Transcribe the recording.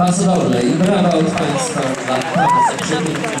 Bardzo i brawa od Państwa dla Pana za